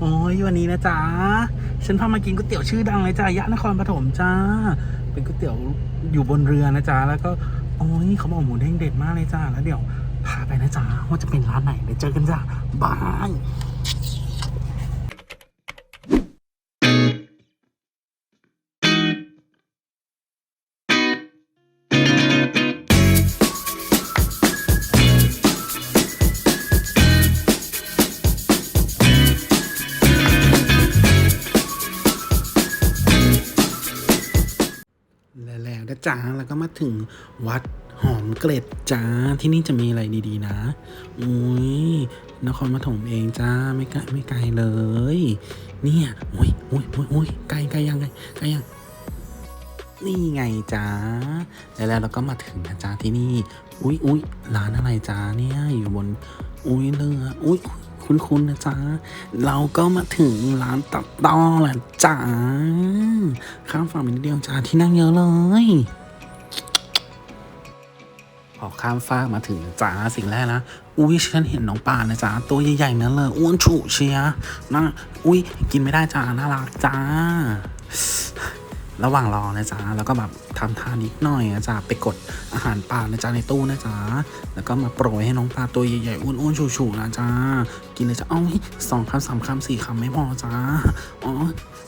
โอ้ยวันนี้นะจ๊ะ ฉันพามากินก๋วยเตี๋ยวชื่อดังเลยจ้ะยะนครปฐมจ้า เป็นก๋วยเตี๋ยวอยู่บนเรือนะจ๊ะ แล้วก็โอ้ยเขาบอกหมูเด้งเด็ดมากเลยจ้า แล้วเดี๋ยวพาไปนะจ๊ะว่าจะเป็นร้านไหนเดี๋ยวเจอกันจ้าบาย จ๊ะแล้วก็มาถึงวัดหอมเกล็ดจ้าที่นี่จะมีอะไรดีๆนะอุ้ยนครปฐมเองจ้าไม่ไกลไม่ไกลเลย เนี่ยอุ้ยอุ้ยอุ้ยอุ้ยไกลไกลยังไงไกลยังนี่ไงจ้าแล้วแล้วเราก็มาถึงนะจ้าที่นี่ อุ้ยอุ้ยร้านอะไรจ้าเนี่ยอยู่บนอุ้ยเรืออุ้ย คุ้นๆนะจ้าเราก็มาถึงร้านตัดต้อแล้วจ้าข้ามฝั่งไปนิดเดียวจ้าที่นั่งเยอะเลยพอข้ามฟากมาถึงจ้าสิ่งแรกนะ อุ้ยฉันเห็นน้องปานนะจ้าตัวใหญ่ๆนั่นเลยอ้วนฉุเชียนะ อุ้ยกินไม่ได้จ้าน่ารักจ้า ระหว่างรอนะจ๊ะแล้วก็แบบทำทานนิดหน่อยนะจ๊ะไปกดอาหารปลานะจ๊ะในตู้นะจ๊ะแล้วก็มาโปรยให้น้องปลาตัวใหญ่ๆอ้วนๆชูๆนะจ๊ะกินเลยจ้ะเอ้ยสองคำสามคำสี่คำไม่พอจ้าอ๋อ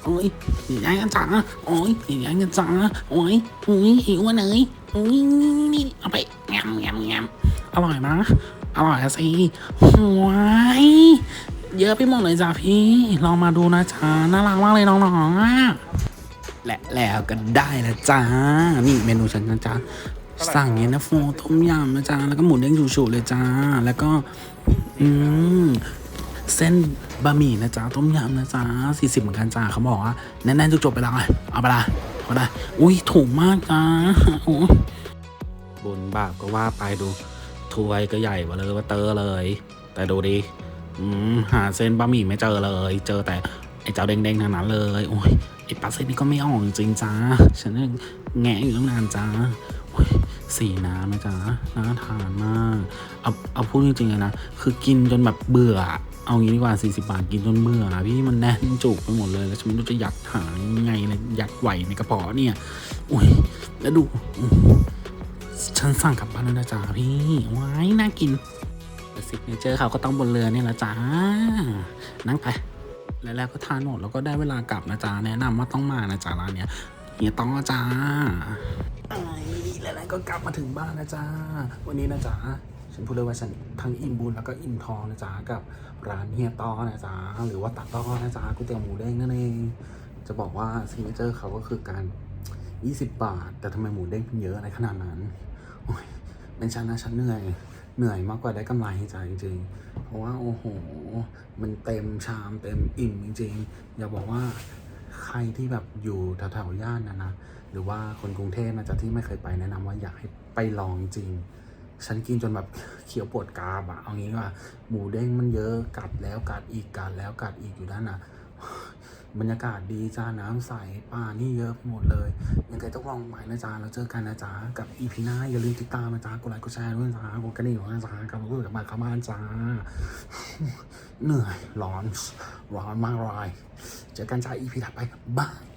โอ้ยอย่างนั้นจ้าโอ้ยอย่างนั้นจ้าโอ้ยอุ้ยหิวอะเนยอุ้ยนี่เอาไปงามงามงามอร่อยนะอร่อยสิหวยเยอะไปหมดเลยจ้ะพี่ ลองมาดูนะจ๊ะน่ารักมากเลยน้องๆ และแล้วก็ได้ล้วจ้า นี่เมนูฉันนะจ๊ะสั่งเย็นนะโฟต้มยำนะจ๊ะแล้วก็หมูเด้งชูๆเลยจ้า แล้วก็ อืมเส้นบะหมี่นะจ๊ะต้มยำนะจ๊ะสี่สิบเหมือนกันจ้าเขาบอกว่าแน่นๆจุกๆไปเลยเอาไปละเอาไปละอุ้ยถูกมากจ้าโอ้บนบาปก็ว่าไปดูถ้วยก็ใหญ่กว่าเลยว่าเตอเลย แต่ดูดิอืมหาเส้นบะหมี่ไม่เจอเลย เจอแต่ไอ้เจ้าเด้งๆทั้งนั้นเลยโอ้ย อ้ปลาเส้นนี่ก็ไม่ออกจริงจ้าฉันแงะอยู่ตั้งนานจ้าสีน้ำนะจ้าน่าทานมากเอาเอาพูดจริงๆเลยนะ คือกินจนแบบเบื่อ เอางี้ดีกว่า 40 บาทกินจนเบื่อพี่มันแน่นจุกไปหมดเลยแล้วฉันไม่รู้จะยัดหายังไงเลยยัดไหวในกระเป๋อเนี่ยโอ้ยแล้วดูฉันสั่งกลับบ้านแล้วนะจ้าพี่ว้ายน่ากินแต่ซิกเนเจอร์เขาก็ต้องบนเรือเนี่ยแหละจ้านั่งไป แล้วแล้วก็ทานหมดแล้วก็ได้เวลากลับนะจ๊ะแนะนำว่าต้องมานะจ๊ะร้านเนี้ยเฮียต้องนะจ๊ะไอ้แล้วแล้วก็กลับมาถึงบ้านนะจ๊ะวันนี้นะจ๊ะฉันพูดเลยว่าฉันทั้งอิ่มบุญแล้วก็อิ่มทองนะจ๊ะกับร้านเฮียต้อนะจ๊ะหรือว่าตัดต้อนะจ๊ะก๋วยเตี๋ยวหมูเด้งนั่นเองจะบอกว่าซิกเนเจอร์เขาก็คือการ20 บาท แต่ทำไมหมูเด้งมันเยอะอะไรขนาดนั้น โอ้ยเป็นฉันนะฉันเหนื่อย เหนื่อยมากกว่าได้กำไรจ้ะจริงๆ เพราะว่าโอ้โห มันเต็มชามเต็มอิ่มจริงๆ อย่าบอกว่าใครที่แบบอยู่แถวๆย่านนะนะ หรือว่าคนกรุงเทพนะจ๊ะที่ไม่เคยไปแนะนำว่าอยากให้ไปลองจริง ฉันกินจนแบบเขียวปวดกรามอะเอางี้ว่าหมูเด้งมันเยอะกัดแล้วกัดอีกกัดแล้วกัดอีกอยู่ด้านน่ะ บรรยากาศดีจ้าน้ำใสป่านี่เยอะหมดเลยยังไงต้องลองไปนะจ๊ะแล้วเจอกันนะจ๊ะกับอีพีหน้าอย่าลืมติดตามนะจ๊ะกดไลค์กดแชร์ด้วยนะจ๊ะกดกระดิ่งด้วยนะจ๊ะกับพูดกับมาเข้ามาจ้าเหนื่อยร้อนร้อนมากเลยเจอกันจ้าอีพีถัดไปบาย